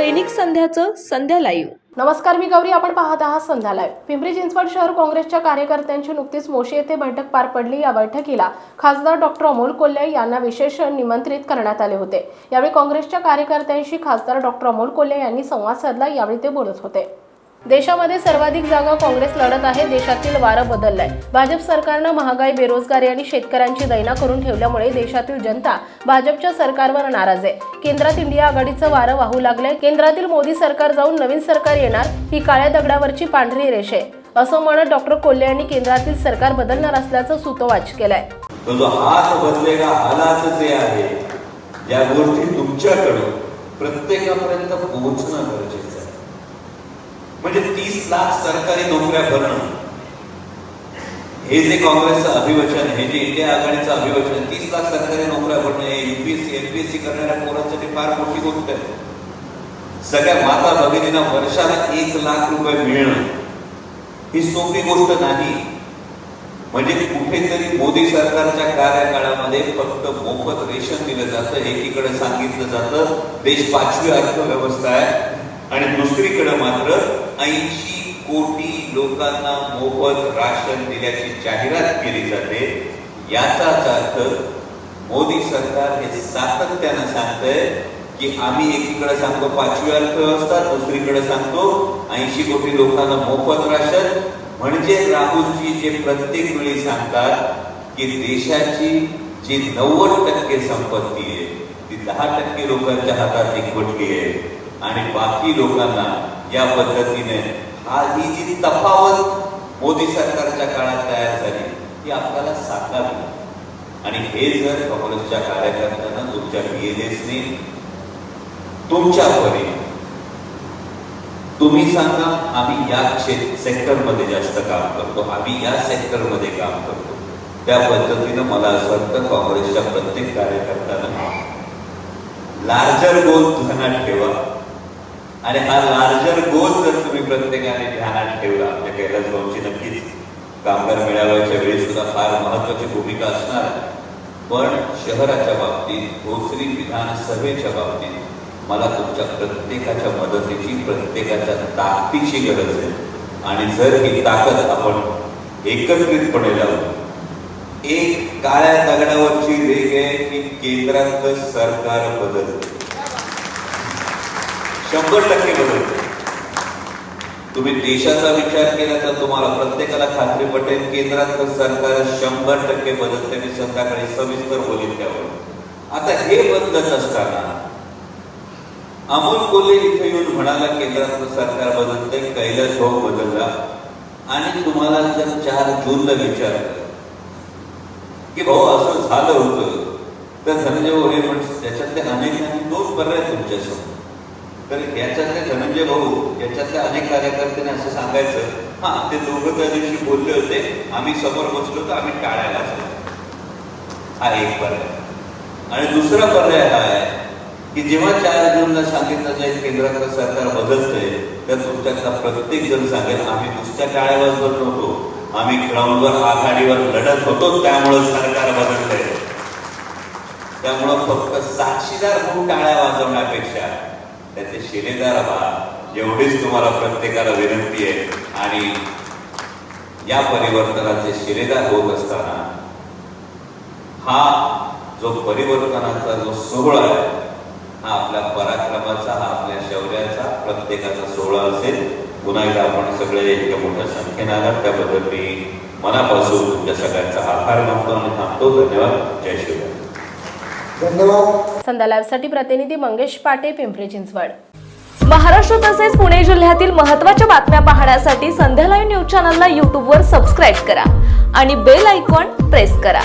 दैनिक संध्याचं संध्या live. नमस्कार मी गौरी. आपण पाहत आहात संध्या लाईव्ह. पिंपरी चिंचवड शहर काँग्रेसच्या कार्यकर्त्यांची नुकतीच मोशी येथे बैठक पार पडली. या बैठकीला खासदार डॉक्टर अमोल कोल्हे यांना विशेष निमंत्रित करण्यात आले होते. यावेळी काँग्रेसच्या कार्यकर्त्यांशी खासदार डॉक्टर अमोल कोल्हे यांनी संवाद साधला. यावेळी ते बोलत होते. देशामध्ये सर्वाधिक जागा काँग्रेस लढत आहे देशातील वारं बदललंय. भाजप सरकारनं महागाई बेरोजगारी आणि शेतकऱ्यांची दैना करून ठेवल्यामुळे देशातील जनता भाजपच्या सरकारवर नाराज आहे. केंद्रात इंडिया आघाडीचं वारं वाहू लागलंय. केंद्रातील मोदी सरकार जाऊन नवीन सरकार येणार ही काळ्या दगडावरची पांढरी रेष आहे. असं म्हणत डॉक्टर कोल्हे यांनी केंद्रातील सरकार बदलणार असल्याचं सुतोवाच केलंय. हात बदलेगा हालात जे आहे. गोष्टी प्रत्येकापर्यंत पोहोचणं गरजेचं म्हणजे तीस लाख सरकारी नोकऱ्या भरणं. हे जे काँग्रेसचं अभिवचन हे जे इंडिया आघाडीचं अभिवचन तीस लाख सरकारी नोकऱ्या भरणं हे युपीएससी एमपीएससी करणाऱ्या पोरांसाठी फार मोठी गोष्ट आहे. सगळ्या माता भगिनींना वर्षाला एक लाख रुपये मिळणं ही सोपी गोष्ट नाही. म्हणजे कुठेतरी मोदी सरकारच्या कार्यकाळामध्ये फक्त मोफत रेशन दिलं जातं एकीकडे सांगितलं जातं देश पाचवी अर्थव्यवस्था आहे. आणि दुसरीकडे मात्र ऐंशी कोटी लोकांना मोफत राशन दिल्याची जाहिरात केली जाते. याचाच अर्थ मोदी सरकार हे सातत्यानं सांगतंय की आम्ही एकीकडे सांगतो पाचवी अर्थव्यवस्था दुसरीकडे सांगतो ऐंशी कोटी लोकांना मोफत राशन. म्हणजे राहुलजी जे प्रत्येक वेळी सांगतात की देशाची जी नव्वद टक्के संपत्ती आहे ती दहा टक्के लोकांच्या हातात एकवटली आहे. आणि बाकी लोकांना या पद्धतीने हा ही जी तफावत मोदी सरकारच्या काळात तयार झाली ती आपल्याला साकारली आणि हे जर काँग्रेसच्या कार्यकर्त्यांना तुमच्या बीएनएसने तुमच्या परी तुम्ही सांगा आम्ही या सेक्टरमध्ये जास्त काम करतो आम्ही या सेक्टरमध्ये काम करतो. त्या पद्धतीनं मला असं वाटतं काँग्रेसच्या प्रत्येक कार्यकर्त्यानं लार्जर गोल ध्यानात ठेवा. आणि हा लार्जर गोल जर तुम्ही प्रत्येकाने ध्यानात ठेवला आपल्या कैलास भाऊची नक्कीच कामगार मेळाव्याच्या वेळी सुद्धा फार महत्वाची भूमिका असणार. पण शहराच्या बाबतीत भोसरी विधानसभेच्या बाबतीत मला तुमच्या प्रत्येकाच्या मदतीची प्रत्येकाच्या ताकदीची गरज आहे. आणि जर ही ताकद आपण एकत्रितपणे लावू एक काळ्या दगडावरची रेग आहे की केंद्रातलं सरकार बदलतं. शंभर टक्के बदलते तुम्ही देशाचा विचार केला तर तुम्हाला प्रत्येकाला खात्री पटेल केंद्रातलं सरकार शंभर टक्के बदलते मी संध्याकाळी सविस्तर बोलेन त्यावर. आता हे बदलत असताना अमोल कोल्हे इथे येऊन म्हणाला केंद्रातलं सरकार बदलतंय कैलास भाऊ बदलला. आणि तुम्हाला जर चार जूनला विचारलं की भाऊ असं झालं होतं तर धनंजय हे म्हणजे त्याच्यातले अनेक दोन पर्याय तुमच्यासमोर. तर याच्यातले धनंजय भाऊ याच्यातल्या अनेक कार्यकर्त्यांनी असं सांगायचं हा ते दोघं त्या दिवशी बोलले होते आम्ही समोर बसलो तर आम्ही टाळायला हा एक पर्याय. आणि दुसरा पर्याय हा आहे की जेव्हा चार जूनला सांगितलं जाईल केंद्रातलं सरकार बदलतंय तर तुमच्यातला प्रत्येक जण सांगेल आम्ही नुसत्या टाळ्या वाजवत नव्हतो. आम्ही ग्राउंडवर आघाडीवर लढत होतो त्यामुळं सरकार बदलतंय. त्यामुळं फक्त साक्षीदार म्हणून टाळ्या वाजवण्यापेक्षा त्याचे शिलेदार व्हा. एवढीच तुम्हाला प्रत्येकाला विनंती आहे. आणि या परिवर्तनाचे शिलेदार होत असताना हा जो परिवर्तनाचा जो सोहळा आहे हा आपल्या पराक्रमाचा हा आपल्या शौर्याचा प्रत्येकाचा सोहळा असेल. पुन्हा एकदा आपण सगळे इतक्या मोठ्या संख्येने आलात. त्याबद्दल मी मनापासून तुमच्या सगळ्यांचा आभार मानतो आणि थांबतो. धन्यवाद. जय शिवराय. धन्यवाद. संध्या लाईव्हसाठी प्रतिनिधी मंगेश पाटे पिंपरी चिंचवड. महाराष्ट्र तसेच पुणे जिल्ह्यातील महत्त्वाच्या बातम्या पाहण्यासाठी संध्या लाईव्ह न्यूज चॅनलला यूट्यूबवर सबस्क्राईब करा आणि बेल आयकॉन प्रेस करा.